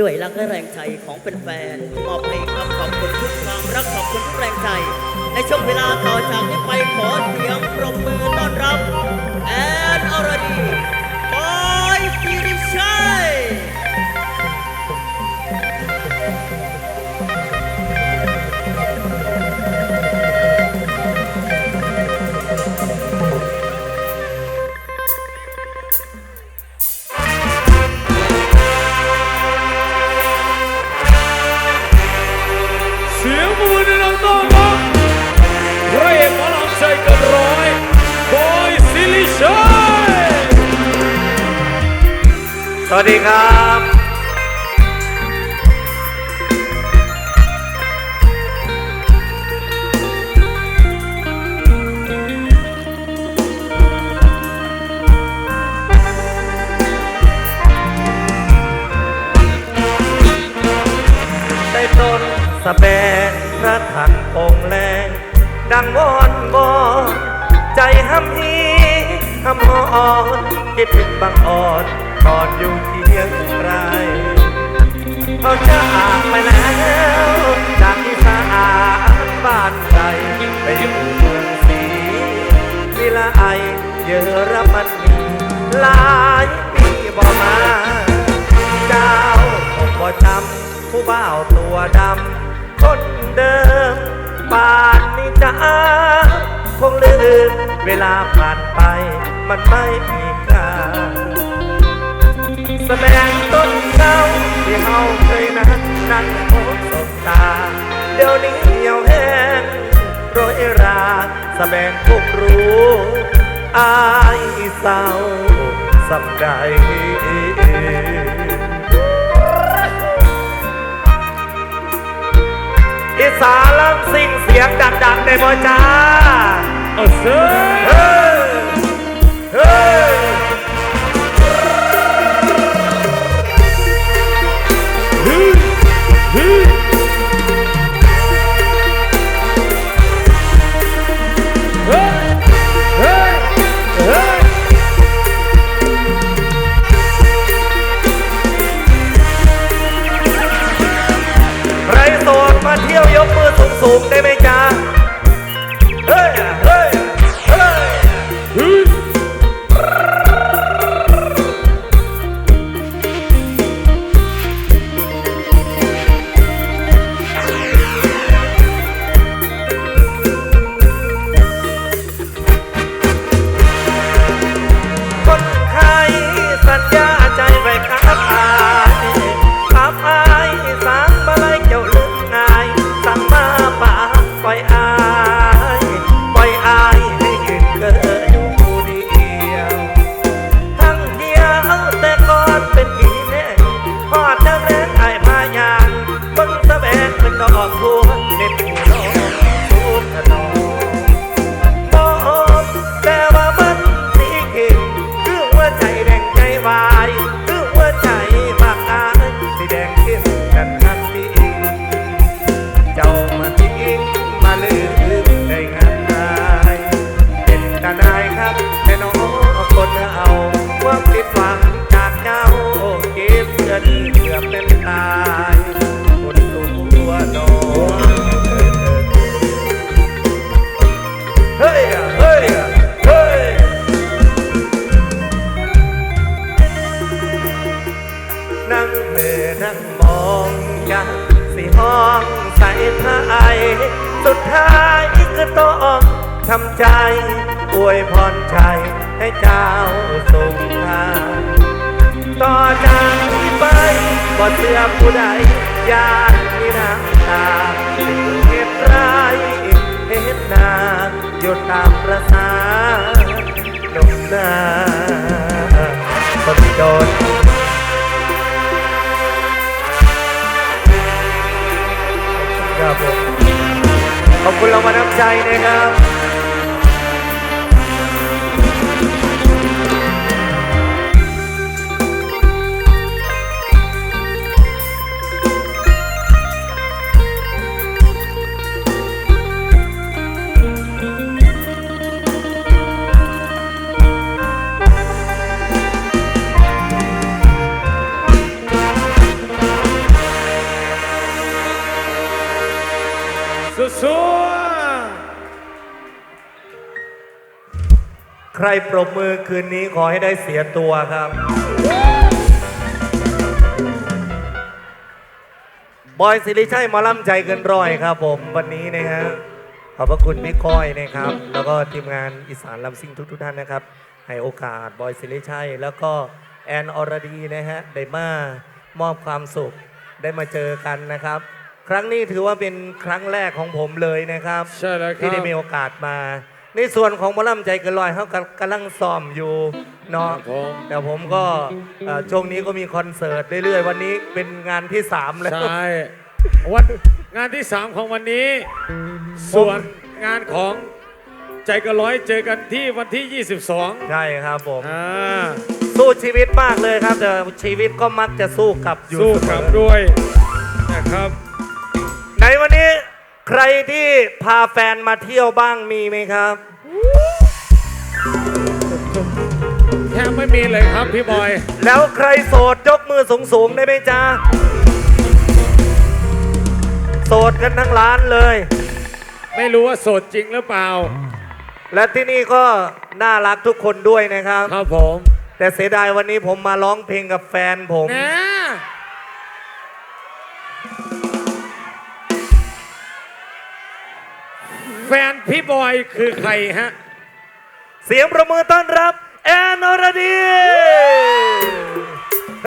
ด้วยรักและแรงใจของเป็นแฟนมอบให้คำขอบคุณทุกความรักขอบคุณทุกแรงใจ ในช่วงเวลาต่อจากนี้ไปขอเสียงปรบมือต้อนรับแอนอรดี เอกหมอลำใจกันร้อยบอยสิริชัยสวัสดีครับได้ต้นสะแบงพระถันองค์แรง ดังวอนวอนใจห้ำฮีห้ำหอนคิดถึงบางอ่อนก่อนอยู่เคียงไกลเขาจะอาไปแล้วจากที่สะอาดบ้านใจไปอยู่เมืองศรีวิไลเยอรมันนีหลายปีบ่มาเจ้าคงบ่จำผู้บ่าวตัวดำคนเดิมไป คงลืมเวลาผ่านไปมันไม่มีค่าแสดงต้นเก้าที่เฮาเคยนั้นนั่งพบสบตา เดี๋ยวนี้เหี่ยวแห้งโรยราแสดงพวกรู้อายเศร้าสำใดอีสานลำสิ่งเสียงดังๆ ได้บ่จ้าเอาเสียงเฮ้ยเฮ้ยฮึฮึเฮ้ยเฮ้ยเฮ้ยใครโสดมาเที่ยวยกมือสูงๆได้ไหมจ้า เมื่อนั่งมองกันสิห้องใส่ท้ายสุดท้ายก็ต้องทำใจ อวยพรใจให้เจ้าส่งทางต่อจากนี้ไปบ่เสื่อผู้ใดอยากมีน้ำตาเหตุร้ายเหตุนาอยู่ตามประสาดงนา signing up. ใครปรบมือคืนนี้ขอให้ได้เสียตัวครับ บอยสิริชัยหมอลำใจเกินร้อยครับผมวันนี้นะฮะขอบพระคุณพี่ก้อยนะครับ แล้วก็ทีมงานอีสานลำซิ่งทุกๆท่านนะครับ ให้โอกาสบอยสิริชัย แล้วก็แอนอรดีนะฮะได้มามอบความสุขได้มาเจอกันนะครับ ครั้งนี้ถือว่าเป็นครั้งแรกของผมเลยนะครับ ใช่แล้วครับ ที่ได้มีโอกาสมา ในส่วนของหมอลำใจเกินร้อยเขากำกำลังซ้อมอยู่เนาะครับผม แต่ผมก็เอ่อช่วงนี้ก็มีคอนเสิร์ตเรื่อยๆ วันนี้เป็นงานที่ 3 แล้ว ใช่วันงานที่ 3 ของวันนี้ ส่วนงานของใจกระร้อยเจอกันที่วันที่ 22ใช่ครับผม อ่าสู้ชีวิตมากเลยครับแต่ชีวิตก็มักจะสู้กลับอยู่สู้เสมกับอด้วยนะครับ ในวันนี้ ใครที่พาแฟนมาเที่ยวบ้างมีไหมครับ แทบไม่มีเลยครับพี่บอย แล้วใครโสดยกมือสูงๆได้ไหมจ๊ะ โสดกันทั้งร้านเลย ไม่รู้ว่าโสดจริงหรือเปล่า และที่นี่ก็น่ารักทุกคนด้วยนะครับ ครับผมแต่เสียดายวันนี้ผมมาร้องเพลงกับแฟนผม นะ แฟนพี่บอยคือใครฮะ เสียงประมือต้อนรับ แอนอรดี